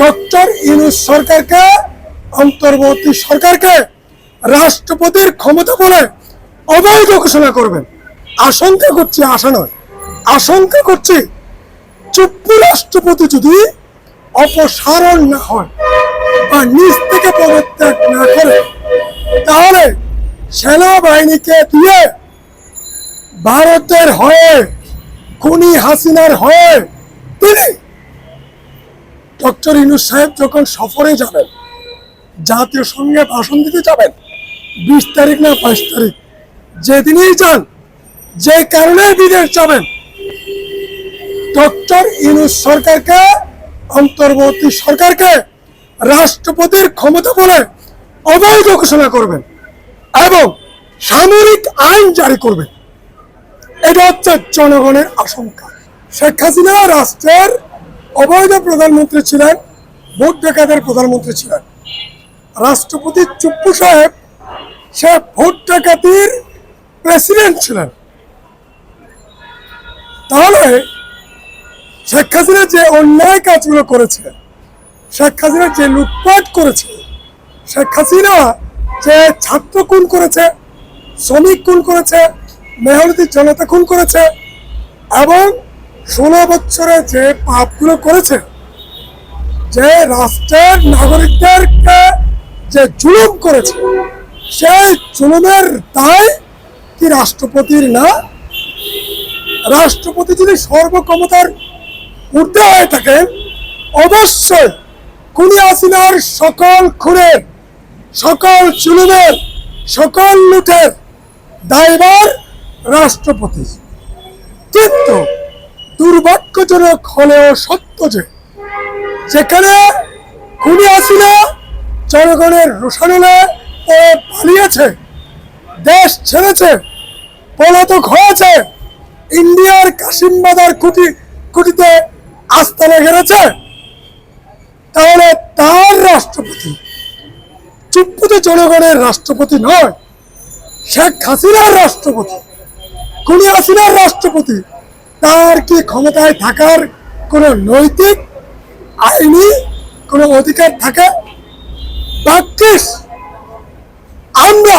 Doctor Yunus সরকারকে, অন্তর্বর্তী সরকারকে রাষ্ট্রপতির ক্ষমতা বলে অবৈধ ঘোষণা করবেন। আশঙ্কা করছি, আশা নয়। আশঙ্কা করছি, চুপ্পু রাষ্ট্রপতি যদি অপসারণ না হয় বা নিজ থেকে পদত্যাগ না করে, তাহলে সেনাবাহিনীকে দিয়ে ভারতের হয়ে, খুনি হাসিনার হয়ে তিনি ডক্টর ইনুস সাহেব যখন সফরে যাবেন, জাতীয় সঙ্গে ভাষণ দিতে যাবেন, বিশ তারিখ না বাইশ তারিখ, যেদিনই যান, যে কারণে বিদেশ যাবেন, ডক্টর ইনুস সরকারকে, অন্তর্বর্তী সরকারকে রাষ্ট্রপতির ক্ষমতা বলে অবৈধ ঘোষণা করবেন এবং সামরিক আইন জারি করবেন। এটা হচ্ছে জনগণের আশঙ্কা। শেখ হাসিনা রাষ্ট্রের অবৈধ প্রধানমন্ত্রী ছিলেন, ভোট ডাকাতের প্রধানমন্ত্রী ছিলেন। রাষ্ট্রপতি চুপ্পু সাহেব, সে ভোট ডাকাতির প্রেসিডেন্ট ছিলেন। তাহলে শেখ হাসিনা যে অন্যায় কাজগুলো করেছে, শেখ হাসিনা যে লুটপাট করেছে, শেখ হাসিনা যে ছাত্র খুন করেছে, শ্রমিক খুন করেছে, মেহনতি জনতা খুন করেছে, এবং ষোলো বছরে যে পাপগুলো করেছে, যে রাষ্ট্রের নাগরিকদেরকে যে জুলুম করেছে, সেই জুলুমের দায় কি রাষ্ট্রপতির না? রাষ্ট্রপতি যদি সর্বক্ষমতার ঊর্ধ্বে হয়ে থাকেন, অবশ্যই খুনি হাসিনার সকল খুনের, সকল চুলুমের সকল লুটের দায়বার রাষ্ট্রপতি কিন্তু দুর্ভাগ্যজনক হলেও সত্য যে, যেখানে খুনি হাসিনা জনগণের রোষানলে ও পালিয়েছে, দেশ ছেড়েছে, পলাতক হয়েছে, ইন্ডিয়ার কাশিম বাজার কুটি, কুটিতে আস্তানা গেড়েছে তাহলে তার রাষ্ট্রপতি, চুপ্পুতে জনগণের রাষ্ট্রপতি নয়, শেখ হাসিনার রাষ্ট্রপতি, খুনি হাসিনার রাষ্ট্রপতি তার কি ক্ষমতায় থাকার কোনো নৈতিক, আইনি কোনো অধিকার থাকে? আমরা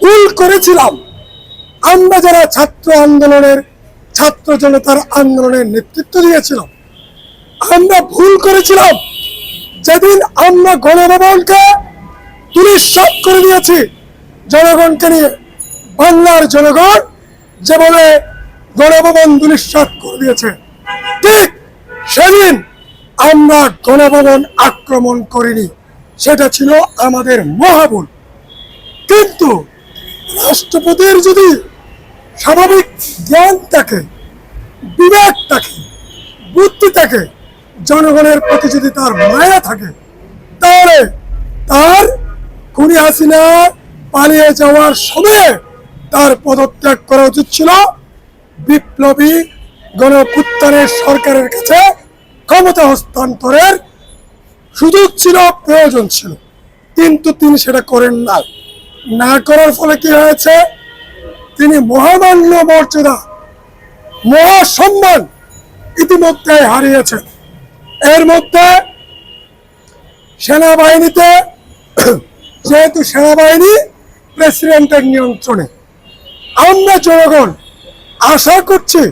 ভুল করেছিলাম। আমরা যারা ছাত্র আন্দোলনের, ছাত্র জনতার আন্দোলনের নেতৃত্ব দিয়েছিলাম, আমরা ভুল করেছিলাম। যেদিন আমরা গণভবনকে দুলিশ্বাস করে দিয়েছি, জনগণকে নিয়ে বাংলার জনগণ যেভাবে গণভবন দুলিশ্বাস করে দিয়েছে। ঠিক সেদিন আমরা গণভবন আক্রমণ করিনি। সেটা ছিল আমাদের মহাবুল। কিন্তু রাষ্ট্রপতির যদি স্বাভাবিক জ্ঞান থাকে, বিবেক থাকে, বুদ্ধি থাকে, জনগণের প্রতি যদি তার মায়া থাকে, তাহলে তার খুনি হাসিনা পালিয়ে যাওয়ার সময় তার পদত্যাগ করা উচিত ছিল। বিপ্লবী গণপুত্তরের সরকারের কাছে ক্ষমতা হস্তান্তরের সুযোগ ছিল, প্রয়োজন ছিল। কিন্তু তিনি সেটা করেন না। না করার ফলে কি হয়েছে? তিনি মহামান্য মর্যাদা, মহাসম্মান ইতিমধ্যে হারিয়েছেন। এর মধ্যে সেনাবাহিনীতে, যেহেতু সেনাবাহিনী প্রেসিডেন্টের নিয়ন্ত্রণে, আমরা জনগণ আশা করছি